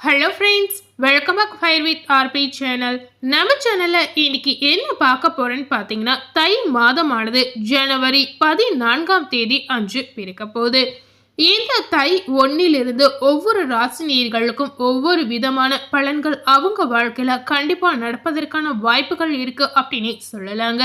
Hello friends welcome back fire with RP channel நம்ம சேனலில் இன்னைக்கு என்ன பார்க்க போகிறேன்னு பார்த்தீங்கன்னா தை மாதமானது ஜனவரி பதினான்காம் தேதி அன்று பிறக்க போகுது. இந்த தை ஒன்னிலிருந்து ஒவ்வொரு ராசினியர்களுக்கும் ஒவ்வொரு விதமான பலன்கள் அவங்க வாழ்க்கையில் கண்டிப்பாக நடப்பதற்கான வாய்ப்புகள் இருக்குது அப்படின்னு சொல்லலாங்க.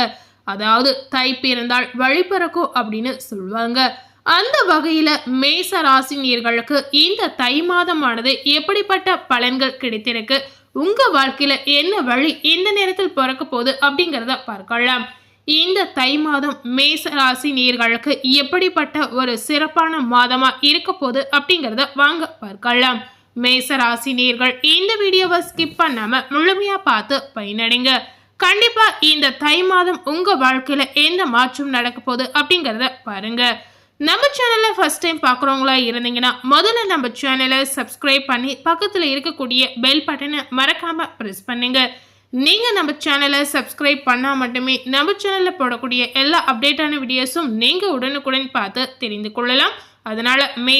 அதாவது தை பிறந்தால் வழி பிறக்கும் அப்படின்னு சொல்லுவாங்க. அந்த வகையில் மேச ராசினியர்களுக்கு இந்த தை மாதமானது எப்படிப்பட்ட பலன்கள் கிடைத்திருக்கு? உங்கள் வாழ்க்கையில் என்ன வழி இந்த நேரத்தில் பிறக்க போகுது அப்படிங்கிறத பார்க்கலாம். இந்த தை மாதம் மேச ராசி நேர்களுக்கு எப்படிப்பட்ட ஒரு சிறப்பான மாதமாக இருக்க போகுது அப்படிங்கிறத வாங்க பார்க்கலாம். மேச ராசி நேர்கள் இந்த வீடியோவை ஸ்கிப் பண்ணாமல் முழுமையாக பார்த்து பயனடைங்க. கண்டிப்பாக இந்த தை மாதம் உங்கள் வாழ்க்கையில் எந்த மாற்றம் நடக்க போகுது அப்படிங்கிறத பாருங்கள் நம்ம சேனலில் ஃபஸ்ட் டைம் பார்க்குறவங்களா இருந்தீங்கன்னா முதல்ல நம்ம சேனலை சப்ஸ்கிரைப் பண்ணி பக்கத்தில் இருக்கக்கூடிய பெல் பட்டனை மறக்காமல் ப்ரெஸ் பண்ணுங்கள் நீங்கள் நம்ம சேனலை சப்ஸ்கிரைப் பண்ணால் மட்டுமே நம்ம சேனலில் போடக்கூடிய எல்லா அப்டேட்டான வீடியோஸும் நீங்கள் உடனுக்குடன் பார்த்து தெரிந்து கொள்ளலாம். அதனால் மே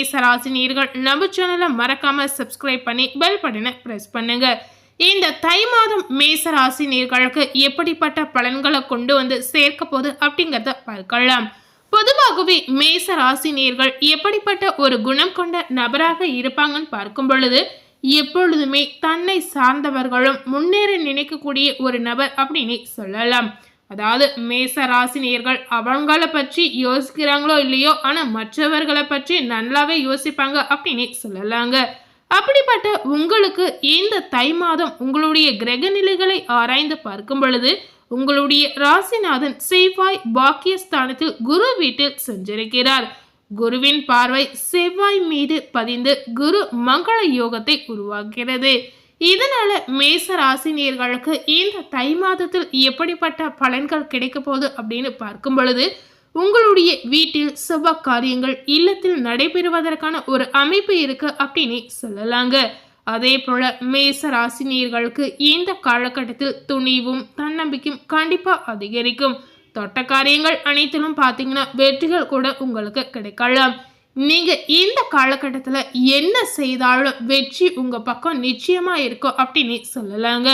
நீர்கள் நம்ம சேனலை மறக்காமல் சப்ஸ்கிரைப் பண்ணி பெல் பட்டனை ப்ரெஸ் பண்ணுங்கள் இந்த தை மாதம் மேச ராசி நீர்களுக்கு எப்படிப்பட்ட பலன்களை கொண்டு வந்து சேர்க்க போகுது அப்படிங்கிறத பார்க்கலாம். பொதுவாகவே மேச ராசி நேர்கள் எப்படிப்பட்ட ஒரு குணம் கொண்ட நபராக இருப்பாங்கன்னு பார்க்கும் பொழுது எப்பொழுதுமே தன்னை சார்ந்தவர்களும் முன்னேற நினைக்கக்கூடிய ஒரு நபர் அப்படின்னு சொல்லலாம். அதாவது மேச ராசினியர்கள் அவங்களை பற்றி யோசிக்கிறாங்களோ இல்லையோ ஆனால் மற்றவர்களை பற்றி நல்லாவே யோசிப்பாங்க அப்படின்னு சொல்லலாங்க. அப்படிப்பட்ட உங்களுக்கு இந்த தை மாதம் உங்களுடைய கிரக நிலைகளை ஆராய்ந்து பார்க்கும் பொழுது உங்களுடைய ராசிநாதன் செவ்வாய் பாக்கியஸ்தானத்தில் குரு வீட்டில் சென்றிருக்கிறார் குருவின் பார்வை செவ்வாய் மீது பதிந்து குரு மங்கள யோகத்தை உருவாக்குகிறது. இதனால மேச ராசினியர்களுக்கு இந்த தை மாதத்தில் எப்படிப்பட்ட பலன்கள் கிடைக்க போகுது அப்படின்னு பார்க்கும் பொழுது உங்களுடைய வீட்டில் செவ்வாய் காரியங்கள் இல்லத்தில் நடைபெறுவதற்கான ஒரு அமைப்பு இருக்கு அப்படின்னு சொல்லலாங்க. அதே போல மேச ராசினியர்களுக்கு இந்த காலகட்டத்தில் துணிவும் தன்னம்பிக்கையும் கண்டிப்பாக அதிகரிக்கும். தொட்ட காரியங்கள் அனைத்திலும் பார்த்தீங்கன்னா வெற்றிகள் கூட உங்களுக்கு கிடைக்கலாம் நீங்கள் இந்த காலகட்டத்தில் என்ன செய்தாலும் வெற்றி உங்கள் பக்கம் நிச்சயமாக இருக்கும் அப்படின்னு சொல்லலாங்க.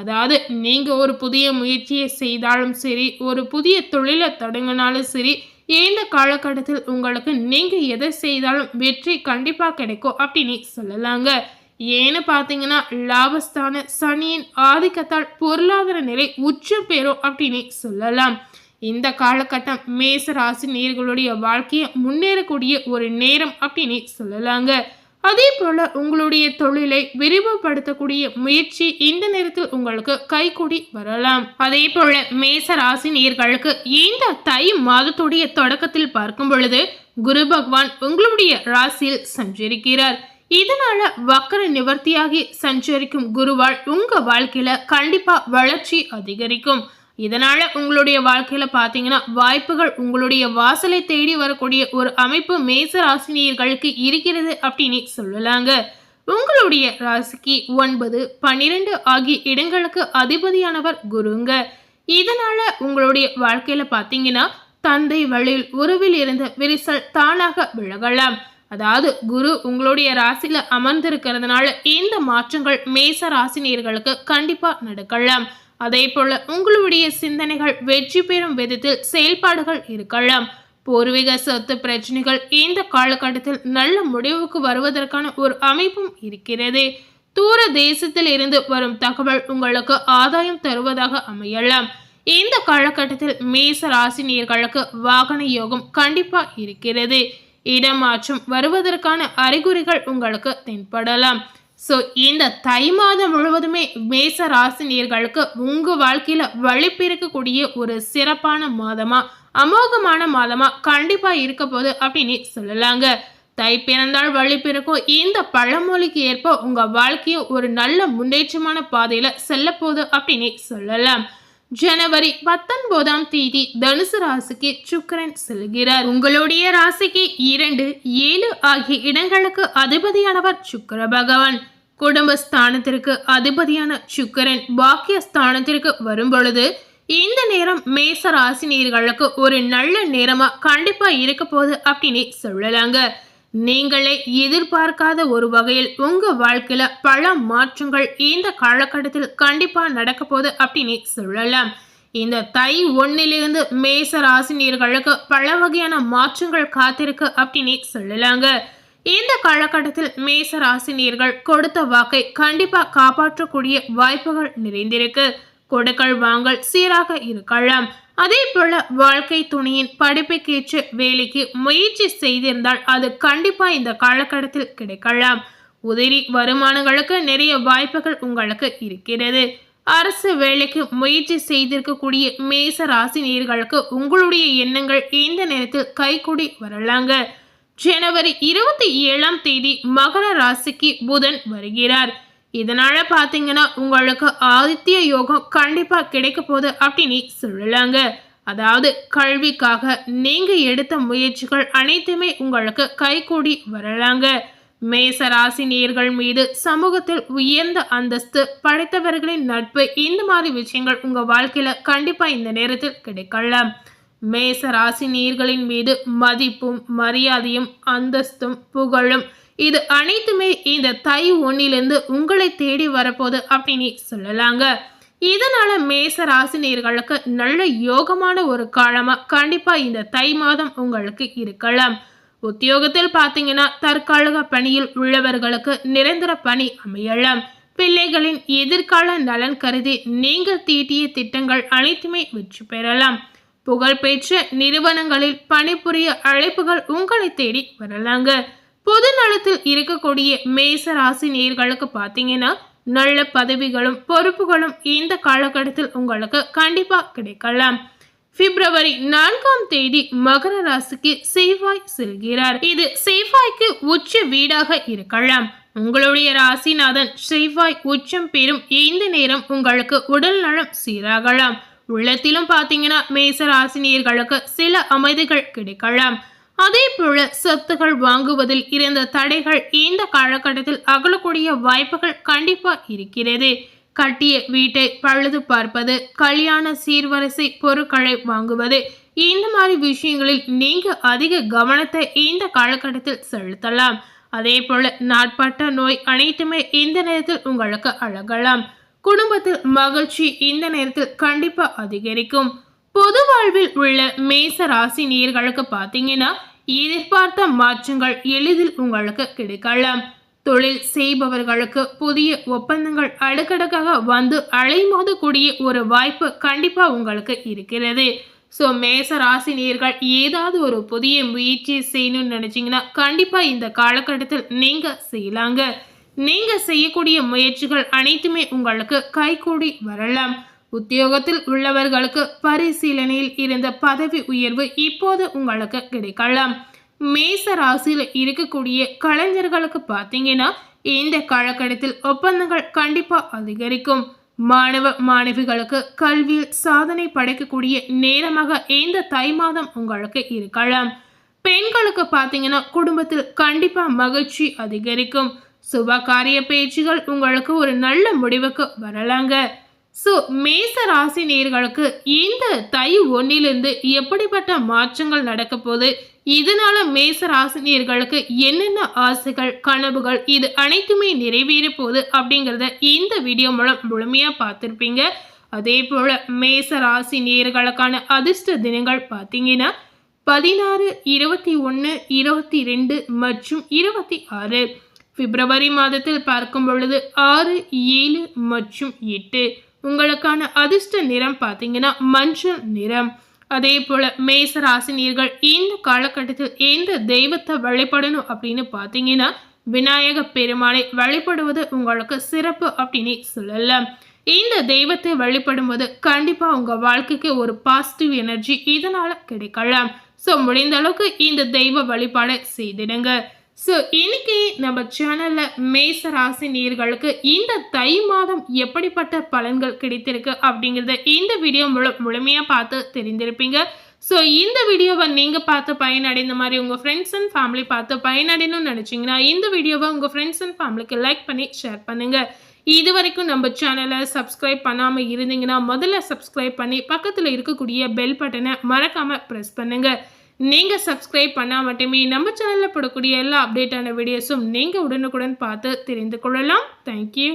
அதாவது நீங்கள் ஒரு புதிய முயற்சியை செய்தாலும் சரி ஒரு புதிய தொழிலை தொடங்கினாலும் சரி இந்த காலகட்டத்தில் உங்களுக்கு நீங்கள் எதை செய்தாலும் வெற்றி கண்டிப்பாக கிடைக்கும் அப்படின்னு சொல்லலாங்க. ஏன்னு பார்த்தீங்கன்னா லாபஸ்தான சனியின் ஆதிக்கத்தால் பொருளாதார நிலை உச்சம் பெறும் அப்படின்னு சொல்லலாம். இந்த காலகட்டம் மேச ராசி நேர்களுடைய வாழ்க்கையை முன்னேறக்கூடிய ஒரு நேரம் அப்படின்னு சொல்லலாங்க. அதே போல உங்களுடைய தொழிலை விரிவுபடுத்தக்கூடிய முயற்சி இந்த நேரத்தில் உங்களுக்கு கைகூடி வரலாம். அதே போல மேச ராசி நேர்களுக்கு இந்த தை மாதத்துடைய தொடக்கத்தில் பார்க்கும் பொழுது குரு பகவான் உங்களுடைய ராசியில் சஞ்சரிக்கிறார். இதனால வக்கர நிவர்த்தியாகி சஞ்சரிக்கும் குருவால் உங்க வாழ்க்கையில கண்டிப்பா வளர்ச்சி அதிகரிக்கும். இதனால உங்களுடைய வாழ்க்கையில பாத்தீங்கன்னா வாய்ப்புகள் உங்களுடைய வாசலை தேடி வரக்கூடிய ஒரு அமைப்பு மேச ராசினியர்களுக்கு இருக்கிறது அப்படின்னு சொல்லலாங்க. உங்களுடைய ராசிக்கு ஒன்பது பன்னிரெண்டு ஆகிய இடங்களுக்கு அதிபதியானவர் குருங்க. இதனால உங்களுடைய வாழ்க்கையில பாத்தீங்கன்னா தந்தை வழியில் உறவில் இருந்த விரிசல் தானாக விலகலாம். அதாவது குரு உங்களுடைய ராசியில அமர்ந்திருக்கிறதுனால இந்த மாற்றங்கள் மேச ராசினியர்களுக்கு கண்டிப்பா நடக்கலாம். அதே போல உங்களுடைய சிந்தனைகள் வெற்றி பெறும் விதத்தில் செயல்பாடுகள் இருக்கலாம். பூர்வீக சொத்து பிரச்சனைகள் இந்த காலகட்டத்தில் நல்ல முடிவுக்கு வருவதற்கான ஒரு அமைப்பும் இருக்கிறது. தூர தேசத்தில் இருந்து வரும் தகவல் உங்களுக்கு ஆதாயம் தருவதாக அமையலாம். இந்த காலகட்டத்தில் மேச ராசினியர்களுக்கு வாகன யோகம் கண்டிப்பா இருக்கிறது. இடமாற்றம் வருவதற்கான அறிகுறிகள் உங்களுக்கு தென்படலாம். ஸோ இந்த தை மாதம் முழுவதுமே மேச ராசினியர்களுக்கு உங்கள் வாழ்க்கையில் வழிப்பிருக்கக்கூடிய ஒரு சிறப்பான மாதமாக அமோகமான மாதமாக கண்டிப்பாக இருக்க போகுது அப்படின்னு சொல்லலாங்க. தை பிறந்தால் வழி இந்த பழமொழிக்கு ஏற்ப உங்கள் வாழ்க்கையை ஒரு நல்ல முன்னேற்றமான பாதையில் செல்லப்போகுது அப்படின்னு சொல்லலாம். ஜனவரி பத்தொன்பதாம் தேதி தனுசு ராசிக்கு சுக்கரன் செல்கிறார். உங்களுடைய ராசிக்கு இரண்டு ஏழு ஆகிய இடங்களுக்கு அதிபதியானவர் சுக்கர பகவான். குடும்ப ஸ்தானத்திற்கு அதிபதியான சுக்கரன் பாக்கிய ஸ்தானத்திற்கு வரும் பொழுது இந்த நேரம் மேச ராசினியர்களுக்கு ஒரு நல்ல நேரமா கண்டிப்பா இருக்க போகுது அப்படின்னு சொல்லலாங்க. நீங்களே எதிர்பார்க்காத ஒரு வகையில் உங்க வாழ்க்கையில பல மாற்றங்கள் இந்த காலகட்டத்தில் கண்டிப்பா நடக்க போகுது அப்படின்னு சொல்லலாம். இந்த தை ஒன்னிலிருந்து மேச ராசினியர்களுக்கு பல வகையான மாற்றங்கள் காத்திருக்கு அப்படின்னு சொல்லலாங்க. இந்த காலகட்டத்தில் மேச ராசினியர்கள் கொடுத்த வாக்கை கண்டிப்பா காப்பாற்றக்கூடிய வாய்ப்புகள் நிறைந்திருக்கு. கொடுக்கல் வாங்கல் சீராக இருக்கலாம். அதே போல வாழ்க்கை துணியின் படிப்புக்கேற்ற வேலைக்கு முயற்சி செய்திருந்தால் அது கண்டிப்பா இந்த காலகட்டத்தில் கிடைக்கலாம். உதிரி வருமானங்களுக்கு நிறைய வாய்ப்புகள் உங்களுக்கு இருக்கிறது. அரசு வேலைக்கு முயற்சி செய்திருக்கக்கூடிய மேச ராசி நேர்களுக்கு உங்களுடைய எண்ணங்கள் இந்த நேரத்தில் கைகூடி வரலாங்க. ஜனவரி இருபத்தி ஏழாம் தேதி மகர ராசிக்கு புதன் வருகிறார். இதனால பார்த்தீங்கன்னா உங்களுக்கு ஆதித்ய யோகம் கண்டிப்பாக கிடைக்க போகுது அப்படின்னு சொல்லலாங்க. அதாவது கல்விக்காக நீங்கள் எடுத்த முயற்சிகள் அனைத்துமே உங்களுக்கு கைகூடி வரலாங்க. மேச ராசி நேர்கள் மீது சமூகத்தில் உயர்ந்த அந்தஸ்து படைத்தவர்களின் நட்பு இந்த மாதிரி விஷயங்கள் உங்கள் வாழ்க்கையில் கண்டிப்பாக இந்த நேரத்தில் கிடைக்கலாம். மேச ராசி நேர்களின் மீது மதிப்பும் மரியாதையும் அந்தஸ்தும் புகழும். இது அனைத்துமே இந்த தை ஒன்னிலிருந்து உங்களை தேடி வரப்போகுது அப்படின்னு சொல்லலாங்க. இதனால மேச ராசினியர்களுக்கு நல்ல யோகமான ஒரு காலமா கண்டிப்பா இந்த தை மாதம் உங்களுக்கு இருக்கலாம். உத்தியோகத்தில் பார்த்தீங்கன்னா தற்காலிக பணியில் உள்ளவர்களுக்கு நிரந்தர பணி அமையலாம். பிள்ளைகளின் எதிர்கால நலன் கருதி நீங்கள் தீட்டிய திட்டங்கள் அனைத்துமே வெற்றி பெறலாம். புகழ்பெற்ற நிறுவனங்களில் பணிபுரிய அழைப்புகள் உங்களை தேடி வரலாங்க. பொது நலத்தில் இருக்கக்கூடிய மேச ராசி நேர்களுக்கு பார்த்தீங்கன்னா நல்ல பதவிகளும் பொறுப்புகளும் இந்த காலகட்டத்தில் உங்களுக்கு கண்டிப்பா கிடைக்கலாம். பிப்ரவரி நான்காம் தேதி மகர ராசிக்கு செவ்வாய் செல்கிறார். இது செவ்வாய்க்கு உச்ச வீடாக இருக்கலாம். உங்களுடைய ராசிநாதன் செவ்வாய் உச்சம் பெறும் இந்த நேரம் உங்களுக்கு உடல் நலம் சீராகலாம். உள்ளத்திலும் பார்த்தீங்கன்னா மேச ராசினியர்களுக்கு சில அமைதிகள் கிடைக்கலாம். அதே போல சொத்துகள் வாங்குவதில் இருந்த தடைகள் இந்த காலகட்டத்தில் அகலக்கூடிய வாய்ப்புகள் கண்டிப்பா இருக்கிறது. கட்டிய வீட்டை பழுது பார்ப்பது கல்யாண சீர்வரிசை பொருட்களை வாங்குவது இந்த மாதிரி விஷயங்களில் நீங்க அதிக கவனத்தை இந்த காலகட்டத்தில் செலுத்தலாம். அதே போல நாட்பட்ட நோய் அனைத்துமே இந்த நேரத்தில் உங்களுக்கு அழகலாம். குடும்பத்தில் மகிழ்ச்சி இந்த நேரத்தில் கண்டிப்பா அதிகரிக்கும். பொது வாழ்வில் உள்ள மேச ராசி நேர்களுக்கு பார்த்தீங்கன்னா எதிர்பார்த்த மாற்றங்கள் எளிதில் உங்களுக்கு கிடைக்கலாம் தொழில் செய்பவர்களுக்கு புதிய ஒப்பந்தங்கள் அடுக்கடுக்காக வந்து அலைமோதக்கூடிய ஒரு வாய்ப்பு கண்டிப்பா உங்களுக்கு இருக்கிறது. ஸோ மேச ராசினியர்கள் ஏதாவது ஒரு புதிய முயற்சி செய்யணும்னு நினச்சிங்கன்னா கண்டிப்பா இந்த காலகட்டத்தில் நீங்க செய்யலாங்க. நீங்க செய்யக்கூடிய முயற்சிகள் அனைத்துமே உங்களுக்கு கைகூடி வரலாம். உத்தியோகத்தில் உள்ளவர்களுக்கு பரிசீலனையில் இருந்த பதவி உயர்வு இப்போது உங்களுக்கு கிடைக்கலாம். மேச ராசியில் இருக்கக்கூடிய கலைஞர்களுக்கு பார்த்தீங்கன்னா இந்த காலகட்டத்தில் ஒப்பந்தங்கள் கண்டிப்பாக அதிகரிக்கும். மாணவ மாணவிகளுக்கு கல்வியில் சாதனை படைக்கக்கூடிய நேரமாக இந்த தை மாதம் உங்களுக்கு இருக்கலாம். பெண்களுக்கு பார்த்தீங்கன்னா குடும்பத்தில் கண்டிப்பாக மகிழ்ச்சி அதிகரிக்கும். சுப காரிய பேச்சுகள் உங்களுக்கு ஒரு நல்ல முடிவுக்கு வரலாங்க. ஸோ மேச ராசி நேர்களுக்கு இந்த தை ஒன்னிலிருந்து எப்படிப்பட்ட மாற்றங்கள் நடக்க போது இதனால மேச ராசினியர்களுக்கு என்னென்ன ஆசைகள் கனவுகள் இது அனைத்துமே நிறைவேற போகுது அப்படிங்கிறத இந்த வீடியோ மூலம் முழுமையாக பார்த்துருப்பீங்க. அதே போல் மேச ராசி நேர்களுக்கான அதிர்ஷ்ட தினங்கள் பார்த்தீங்கன்னா பதினாறு இருபத்தி ஒன்று இருபத்தி ரெண்டு மற்றும் இருபத்தி ஆறு. பிப்ரவரி மாதத்தில் பார்க்கும் பொழுது ஆறு ஏழு மற்றும் எட்டு. உங்களுக்கான அதிர்ஷ்ட நிறம் பார்த்தீங்கன்னா மஞ்சள் நிறம். அதே போல மேச ராசினியர்கள் இந்த காலகட்டத்தில் எந்த தெய்வத்தை வழிபடணும் அப்படின்னு பார்த்தீங்கன்னா விநாயக பெருமானை வழிபடுவது உங்களுக்கு சிறப்பு அப்படின்னு சொல்லலாம். இந்த தெய்வத்தை வழிபடும்போது கண்டிப்பாக உங்கள் வாழ்க்கைக்கு ஒரு பாசிட்டிவ் எனர்ஜி இதனால் கிடைக்கலாம். ஸோ முடிந்த அளவுக்கு இந்த தெய்வ வழிபாடை செய்திடுங்க. ஸோ இன்னைக்கு நம்ம சேனலில் மேச ராசி நேர்களுக்கு இந்த தை மாதம் எப்படிப்பட்ட பலன்கள் கிடைத்திருக்கு அப்படிங்கிறத இந்த வீடியோ முழு முழுமையாக பார்த்து தெரிந்திருப்பீங்க. ஸோ இந்த வீடியோவை நீங்கள் பார்த்து பயனடைந்த மாதிரி உங்கள் ஃப்ரெண்ட்ஸ் அண்ட் ஃபேமிலி பார்த்து பயனடையணும்னு நினச்சிங்கன்னா இந்த வீடியோவை உங்கள் ஃப்ரெண்ட்ஸ் அண்ட் ஃபேமிலிக்கு லைக் பண்ணி ஷேர் பண்ணுங்கள் இது வரைக்கும் நம்ம சேனலை சப்ஸ்கிரைப் பண்ணாமல் இருந்தீங்கன்னா முதல்ல சப்ஸ்கிரைப் பண்ணி பக்கத்தில் இருக்கக்கூடிய பெல் பட்டனை மறக்காமல் ப்ரெஸ் பண்ணுங்கள் நீங்கள் சப்ஸ்கிரைப் பண்ணால் மட்டுமே நம்ம சேனலில் போடக்கூடிய எல்லா அப்டேட்டான வீடியோஸும் நீங்கள் உடனுக்குடன் பார்த்து தெரிந்து கொள்ளலாம். தேங்க்யூ